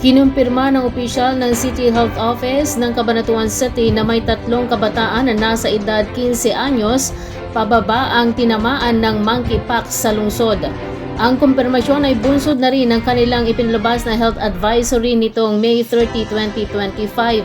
Kinumpirma ng opisyal ng City Health Office ng Cabanatuan City na may tatlong kabataan na nasa edad 15 anyos pababa ang tinamaan ng monkeypox sa lungsod. Ang kumpirmasyon ay bunsod na rin ng kanilang ipinlabas na health advisory nitong May 30, 2025.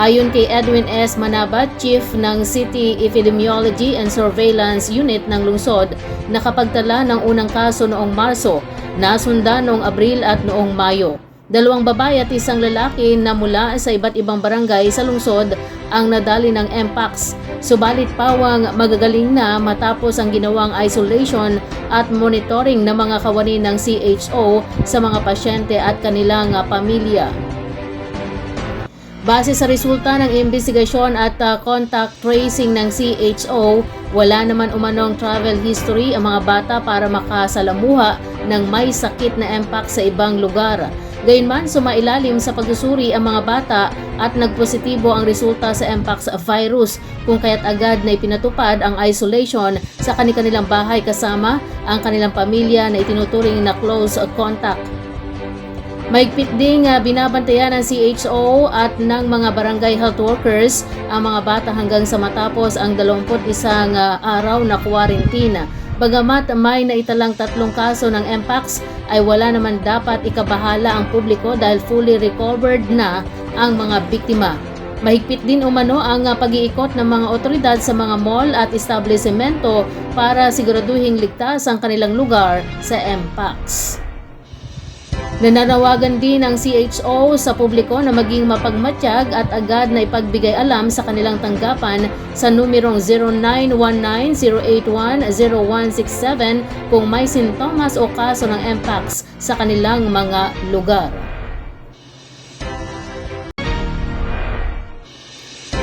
Ayon kay Edwin S. Manabat, Chief ng City Epidemiology and Surveillance Unit ng lungsod, nakapagtala ng unang kaso noong Marso, nasundan noong Abril at noong Mayo. Dalawang babae at isang lalaki na mula sa iba't ibang barangay sa lungsod ang nadali ng MPAX. Subalit pawang magagaling na matapos ang ginawang isolation at monitoring ng mga kawani ng CHO sa mga pasyente at kanilang pamilya. Base sa resulta ng investigasyon at uh, contact tracing ng CHO, wala naman umanong travel history ang mga bata para makasalamuha ng may sakit na mpox sa ibang lugar. Gayunman, sumailalim sa pagsusuri ang mga bata at nagpositibo ang resulta sa mpox virus kung kaya't agad na ipinatupad ang isolation sa kanilang bahay kasama ang kanilang pamilya na itinuturing na close contact. Maigpit ding uh, binabantayan ng CHO at ng mga barangay health workers ang mga bata hanggang sa matapos ang 21 uh, araw na kwarentina. Bagamat may naitalang tatlong kaso ng MPAX ay wala naman dapat ikabahala ang publiko dahil fully recovered na ang mga biktima. Mahigpit din umano ang uh, pag-iikot ng mga otoridad sa mga mall at establishmento para siguraduhing ligtas ang kanilang lugar sa MPAX. Nananawagan din ng CHO sa publiko na maging mapagmatsyag at agad na ipagbigay alam sa kanilang tanggapan sa numerong 0919-081-0167 kung may sintomas o kaso ng MPAX sa kanilang mga lugar.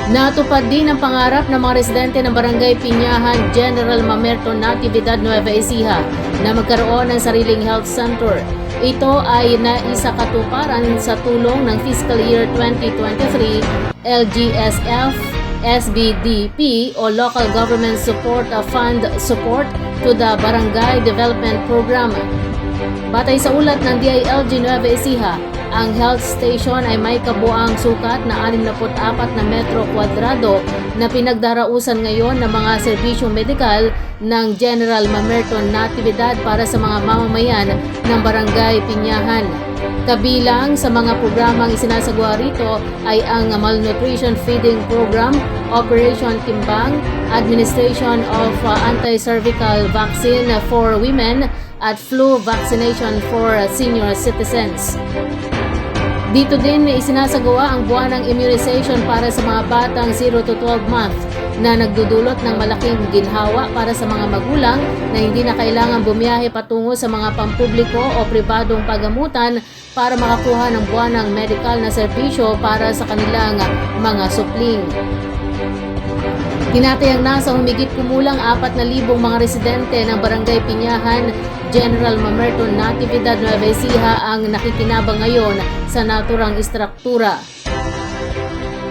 Natupad din ang pangarap ng mga residente ng Barangay Pinyahan, General Mamerto Natividad Nueva Ecija na magkaroon ng sariling health center. Ito ay naisakatuparan sa tulong ng fiscal year 2023 LGSF SBDP o Local Government Support Fund Support to the Barangay Development Program. Batay sa ulat ng DILG Nueva Ecija, ang health station ay may kabuang sukat na 64 na metro kwadrado na pinagdarausan ngayon ng mga serbisyong medikal ng General Mamerton Natividad para sa mga mamamayan ng Barangay Pinyahan. Kabilang sa mga programang isinasagawa rito ay ang Malnutrition Feeding Program, Operation Timbang, Administration of uh, Anti-Cervical Vaccine for Women at Flu Vaccination for Senior Citizens. Dito din isinasagawa ang buwan ng immunization para sa mga batang 0 to 12 month na nagdudulot ng malaking ginhawa para sa mga magulang na hindi na kailangan bumiyahe patungo sa mga pampubliko o pribadong pagamutan para makakuha ng buwan ng medical na serbisyo para sa kanilang mga supling. Tinatayang nasa humigit kumulang 4,000 mga residente ng Barangay Pinyahan, General Mamerto Natividad Nueva Ecija ang nakikinabang ngayon sa naturang istruktura.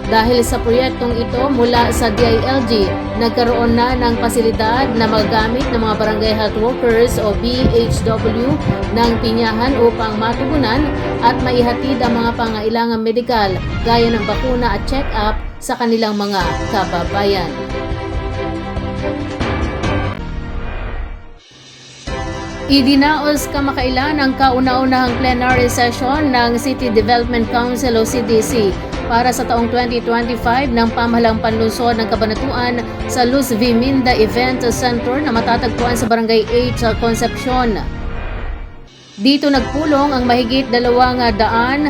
Dahil sa proyektong ito mula sa DILG, nagkaroon na ng pasilidad na magagamit ng mga barangay health workers o BHW ng Pinyahan upang matugunan at maihatid ang mga pangailangang medikal gaya ng bakuna at check-up sa kanilang mga kababayan. Idinaos kamakailan ang kauna-unahang plenary session ng City Development Council o CDC para sa taong 2025 ng pamahalang panlunsod ng kabanatuan sa Luz Viminda Event Center na matatagpuan sa Barangay 8 Concepcion. Dito nagpulong ang mahigit dalawang daan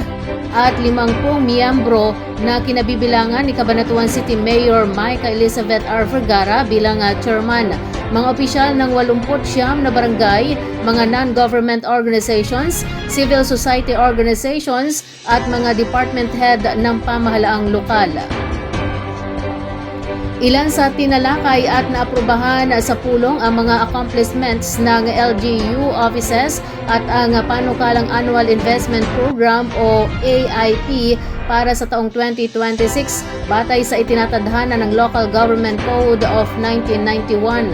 at limangpung miyembro na kinabibilangan ni Cabanatuan City Mayor Micah Elizabeth R. Vergara bilang uh, chairman. Mga opisyal ng 80 siyam na barangay, mga non-government organizations, civil society organizations at mga department head ng pamahalaang lokal. Ilan sa tinalakay at naaprubahan sa pulong ang mga accomplishments ng LGU offices at ang panukalang Annual Investment Program o AIP para sa taong 2026 batay sa itinatadhana ng Local Government Code of 1991.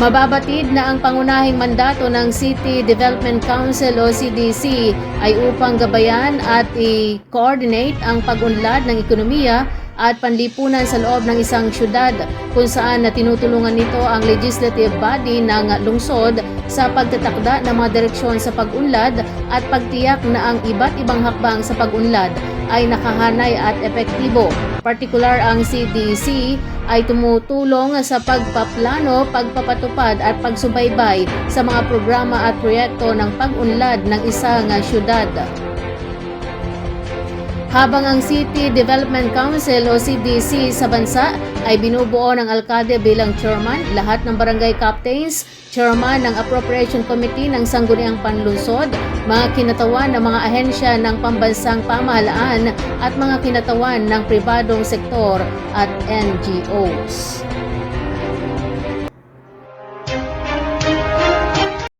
Mababatid na ang pangunahing mandato ng City Development Council o CDC ay upang gabayan at i-coordinate ang pag-unlad ng ekonomiya at panlipunan sa loob ng isang syudad kung saan na tinutulungan nito ang legislative body ng lungsod sa pagtatakda ng mga direksyon sa pag-unlad at pagtiyak na ang iba't ibang hakbang sa pag-unlad ay nakahanay at epektibo. Partikular ang CDC ay tumutulong sa pagpaplano, pagpapatupad at pagsubaybay sa mga programa at proyekto ng pag-unlad ng isang syudad. Habang ang City Development Council o CDC sa bansa ay binubuo ng alkalde bilang chairman, lahat ng barangay captains, chairman ng Appropriation Committee ng Sangguniang Panlunsod, mga kinatawan ng mga ahensya ng pambansang pamahalaan at mga kinatawan ng pribadong sektor at NGOs.